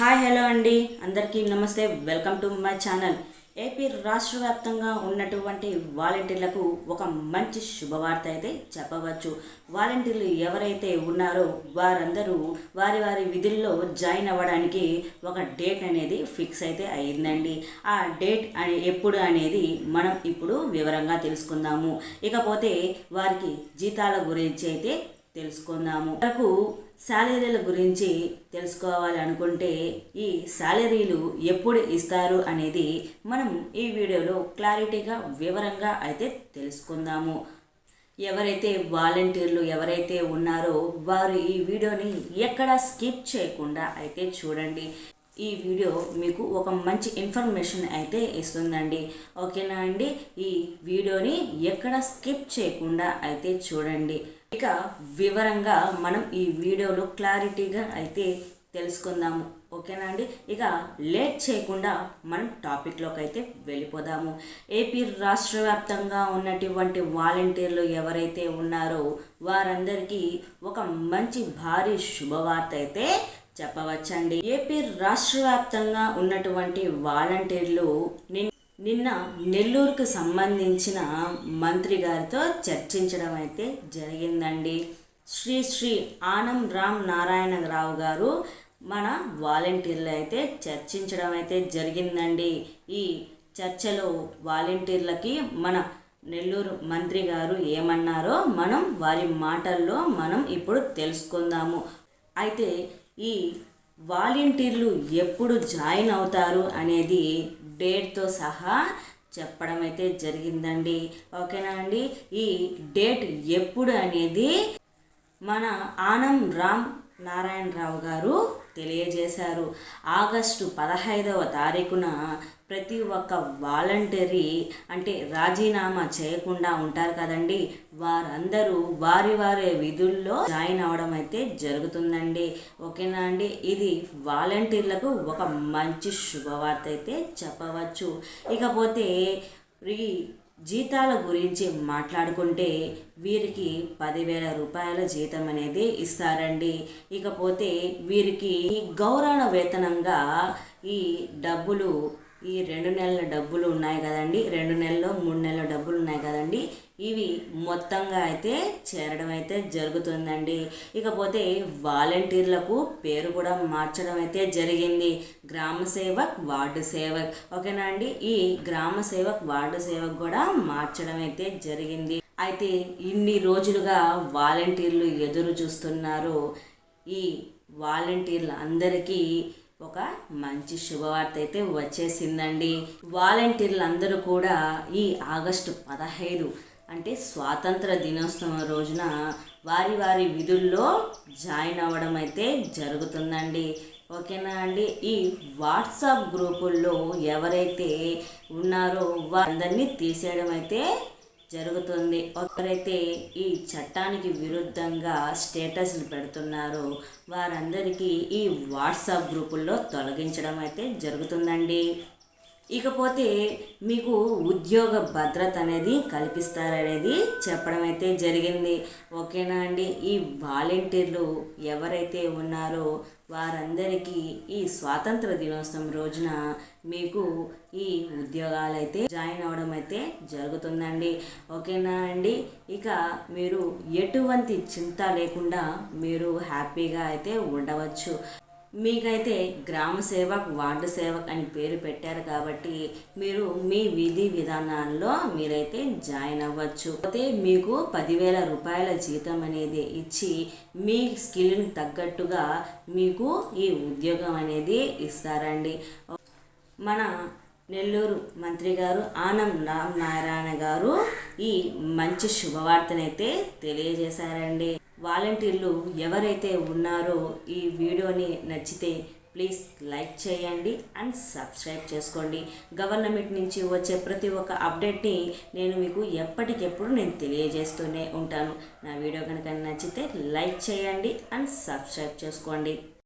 Hi hello అండి. అందరికీ నమస్తే. Welcome to my channel. AP రాష్ట్ర వ్యాప్తంగా ఉన్నటువంటి వాలంటీర్లకు ఒక మంచి శుభవార్త అయితే చెప్పవచ్చు. వాలంటీర్లు ఎవరైతే ఉన్నారో వారందరూ వారి వారి విధుల్లో జాయిన్ అవ్వడానికి ఒక డేట్ అనేది ఫిక్స్ అయితే అయిందండి ఆ డేట్ అనే ఎప్పుడు అనేది మనం ఇప్పుడు వివరంగా తెలుసుకుందాము. ఇకపోతే వారికి జీతాల గురించి అయితే తెలుసుకుందాము. వరకు శాలరీల గురించి తెలుసుకోవాలి అనుకుంటే ఈ శాలరీలు ఎప్పుడు ఇస్తారు అనేది మనం ఈ వీడియోలో క్లారిటీగా వివరంగా అయితే తెలుసుకుందాము. ఎవరైతే వాలంటీర్లు ఎవరైతే ఉన్నారో వారు ఈ వీడియోని ఎక్కడ స్కిప్ చేయకుండా అయితే చూడండి. ఈ వీడియో మీకు ఒక మంచి ఇన్ఫర్మేషన్ అయితే ఇస్తుందండి. ఓకేనా అండి? ఈ వీడియోని ఎక్కడ స్కిప్ చేయకుండా అయితే చూడండి. ఇక వివరంగా మనం ఈ వీడియోలో క్లారిటీగా అయితే తెలుసుకుందాము. ఓకేనా అండి? ఇక లేట్ చేయకుండా మనం టాపిక్లోకి అయితే వెళ్ళిపోదాము. ఏపీ రాష్ట్ర వ్యాప్తంగా ఉన్నటువంటి వాలంటీర్లు ఎవరైతే ఉన్నారో వారందరికీ ఒక మంచి భారీ శుభవార్త అయితే చెప్పవచ్చండి. ఏపీ రాష్ట్ర వ్యాప్తంగా ఉన్నటువంటి వాలంటీర్లు నిన్న నిన్న నెల్లూరుకు సంబంధించిన మంత్రి గారితో చర్చించడం అయితే జరిగిందండి. శ్రీ శ్రీ ఆనం రామ్ నారాయణరావు గారు మన వాలంటీర్లు అయితే చర్చించడం అయితే జరిగిందండి. ఈ చర్చలో వాలంటీర్లకి మన నెల్లూరు మంత్రి గారు ఏమన్నారో మనం వారి మాటల్లో మనం ఇప్పుడు తెలుసుకుందాము. అయితే ఈ వాలంటీర్లు ఎప్పుడు జాయిన్ అవుతారు అనేది డేట్తో సహా చెప్పడం అయితే జరిగిందండి. ఓకేనా అండి? ఈ డేట్ ఎప్పుడు అనేది మన ఆనం రామ్ నారాయణరావు గారు తెలియజేశారు. ఆగస్టు పదహైదవ తారీఖున ప్రతి ఒక్క వాలంటరీ అంటే రాజీనామా చేయకుండా ఉంటారు కదండి. వారందరూ వారి వారి విధుల్లో జాయిన్ అవడం అయితే జరుగుతుందండి. ఓకేనా అండి? ఇది వాలంటీర్లకు ఒక మంచి శుభవార్త అయితే చెప్పవచ్చు. ఇకపోతే ఈ జీతాల గురించి మాట్లాడుకుంటే వీరికి పదివేల రూపాయల జీతం అనేది ఇస్తారండి. ఇకపోతే వీరికి గౌరవ వేతనంగా ఈ డబ్బులు ఈ రెండు నెలల డబ్బులు ఉన్నాయి కదండి. రెండు నెలలు మూడు నెలల డబ్బులు ఉన్నాయి కదండి. ఇవి మొత్తంగా అయితే చేరడం అయితే జరుగుతుందండి. ఇకపోతే వాలంటీర్లకు పేరు కూడా మార్చడం అయితే జరిగింది. గ్రామ సేవక్ వార్డు సేవక్. ఓకేనా అండి? ఈ గ్రామ సేవక్ వార్డు సేవక్ కూడా మార్చడం అయితే జరిగింది. అయితే ఇన్ని రోజులుగా వాలంటీర్లు ఎదురు చూస్తున్నారు. ఈ వాలంటీర్లు అందరికీ ఒక మంచి శుభవార్త అయితే వచ్చేసిందండి. వాలంటీర్లు అందరూ కూడా ఈ ఆగస్టు పదహైదు అంటే స్వాతంత్ర దినోత్సవం రోజున వారి వారి విధుల్లో జాయిన్ అవ్వడం అయితే జరుగుతుందండి. ఓకేనా అండి? ఈ వాట్సాప్ గ్రూపుల్లో ఎవరైతే ఉన్నారో వారందరినీ తీసేయడం అయితే జరుగుతుంది. ఒకరైతే ఈ చట్టానికి విరుద్ధంగా స్టేటస్లు పెడుతున్నారో. వారందరికీ ఈ వాట్సాప్ గ్రూపుల్లో తొలగించడం అయితే జరుగుతుందండి. ఇకపోతే మీకు ఉద్యోగ భద్రత అనేది కల్పిస్తారనేది చెప్పడం అయితే జరిగింది. ఓకేనా అండి? ఈ వాలంటీర్లు ఎవరైతే ఉన్నారో వారందరికీ ఈ స్వాతంత్ర దినోత్సవం రోజున మీకు ఈ ఉద్యోగాలు అయితే జాయిన్ అవ్వడం అయితే జరుగుతుందండి. ఓకేనా అండి? ఇక మీరు ఎటువంటి చింత లేకుండా మీరు హ్యాపీగా అయితే ఉండవచ్చు. మీకైతే గ్రామ సేవక్ వార్డు సేవక్ అని పేరు పెట్టారు కాబట్టి మీరు మీ విధి విధానాల్లో మీరైతే జాయిన్ అవ్వచ్చు. అయితే మీకు పదివేల రూపాయల జీతం అనేది ఇచ్చి మీ స్కిల్ని తగ్గట్టుగా మీకు ఈ ఉద్యోగం అనేది ఇస్తారండి. మన నెల్లూరు మంత్రి గారు ఆనం రామ్ నారాయణ గారు ఈ మంచి శుభవార్తనైతే తెలియజేశారండి. వాలంటీర్లు ఎవరైతే ఉన్నారో ఈ వీడియోని నచ్చితే ప్లీజ్ లైక్ చేయండి అండ్ సబ్స్క్రైబ్ చేసుకోండి. గవర్నమెంట్ నుంచి వచ్చే ప్రతి ఒక్క అప్డేట్ని నేను మీకు ఎప్పటికెప్పుడు నేను తెలియజేస్తూనే ఉంటాను. నా వీడియో కనుక నచ్చితే లైక్ చేయండి అండ్ సబ్స్క్రైబ్ చేసుకోండి.